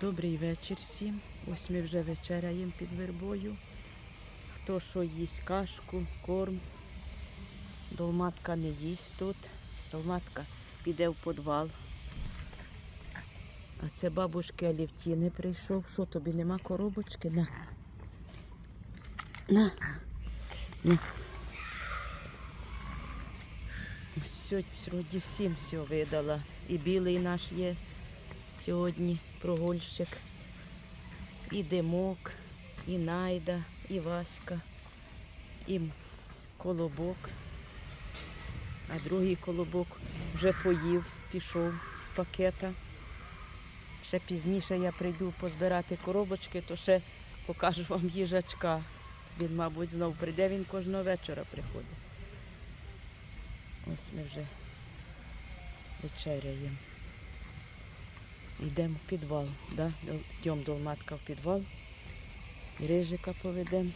Добрий вечір всім. Ось ми вже вечеряємо під вербою. Хто що їсть кашку, корм. Долматка не їсть тут. Долматка піде в підвал. А це бабушки Алівтіни прийшов. Що тобі нема коробочки? На. На. На. Ось все, сьогодні всім все видала. І білий наш є сьогодні прогульщик, і димок, і найда, і Васька, і колобок. А другий колобок вже поїв, пішов з пакета. Ще пізніше я прийду позбирати коробочки, то ще покажу вам їжачка. Він, мабуть, знов прийде, він кожного вечора приходить. Ось ми вже вечеряємо. Йдемо в підвал, да? йдемо до матка в підвал. Рижика поведемо.